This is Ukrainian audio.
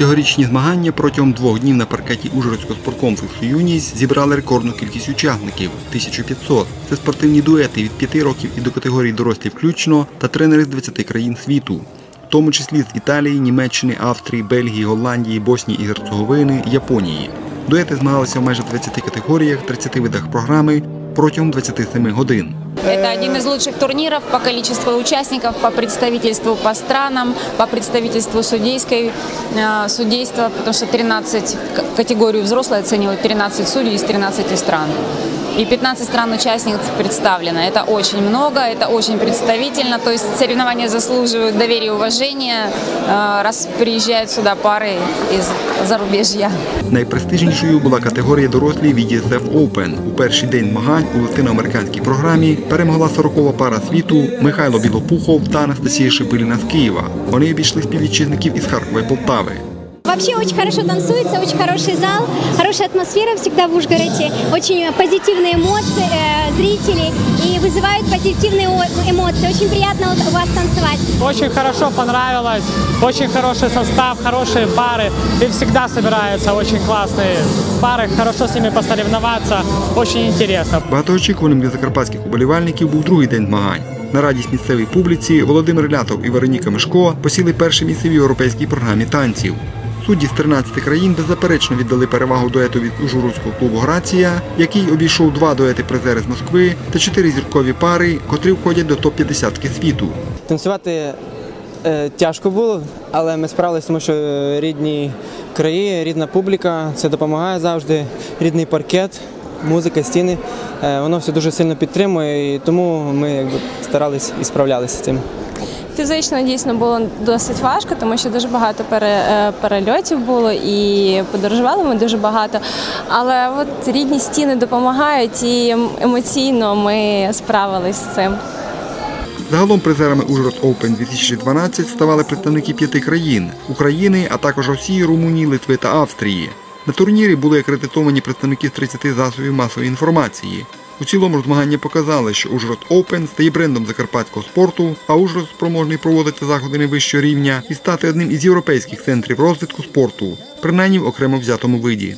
Цьогорічні змагання протягом двох днів на паркеті Ужгородського спорткомплексу Юність зібрали рекордну кількість учасників 1500. Це спортивні дуети від 5 років і до категорії дорослі включно та тренери з 20 країн світу. В тому числі з Італії, Німеччини, Австрії, Бельгії, Голландії, Боснії і Герцеговини, Японії. Дуети змагалися в майже 20 категоріях, 30 видах програми протягом 27 годин. Это один из лучших турниров по количеству участников, по представительству по странам, по представительству судейской, э, судейства, потому что 13 к- категорию взрослые оценивают 13 судей из 13 стран. И 15 стран-участниц представлено. Это очень много, это очень представительно. То есть соревнования заслуживают доверия и уважения, э, раз приезжают сюда пары из зарубежья. Найпрестижнішою була категорія дорослі від ESF Open. У перший день змагань у латиноамериканській програмі перемогла 40-ва пара світу Михайло Білопухов та Анастасія Шипиліна з Києва. Вони обійшли співвітчизників із Харкова і Полтави. Вообще очень хорошо танцуется, очень хороший зал, хорошая атмосфера всегда в Ужгороде, очень позитивные эмоции э, зрителей и вызывают позитивные о- эмоции. Очень приятно вот у вас танцевать. Очень хорошо понравилось, очень хороший состав, хорошие пары. И всегда собираются очень классные пары, хорошо с ними посоревноваться, очень интересно. Багатоочікуваним для закарпатських уболівальників був другий день змагань. На радість місцевій публіці Володимир Лятов і Вероніка Мишко посіли перше місце в європейській програмі танців. Судді з 13 країн беззаперечно віддали перевагу дуету від Ужгородського клубу Грація, який обійшов два дуети призери з Москви та чотири зіркові пари, котрі входять до топ-50 світу. Танцювати е, тяжко було, але ми справилися, тому що е, рідні краї, рідна публіка, це допомагає завжди, рідний паркет, музика, стіни. Е, воно все дуже сильно підтримує, і тому ми якби, старалися і справлялися з цим. Фізично дійсно було досить важко, тому що дуже багато е, перельотів було і подорожували ми дуже багато. Але от рідні стіни допомагають і ем- емоційно ми справились з цим. Загалом призерами Ужгород Open 2012 ставали представники п'яти країн України, а також Росії, Румунії, Литви та Австрії. На турнірі були акредитовані представники з 30 засобів масової інформації. У цілому змагання показали, що Ужгород Open стає брендом закарпатського спорту, а Ужгород спроможний проводити заходи найвищого рівня і стати одним із європейських центрів розвитку спорту, принаймні в окремо взятому виді.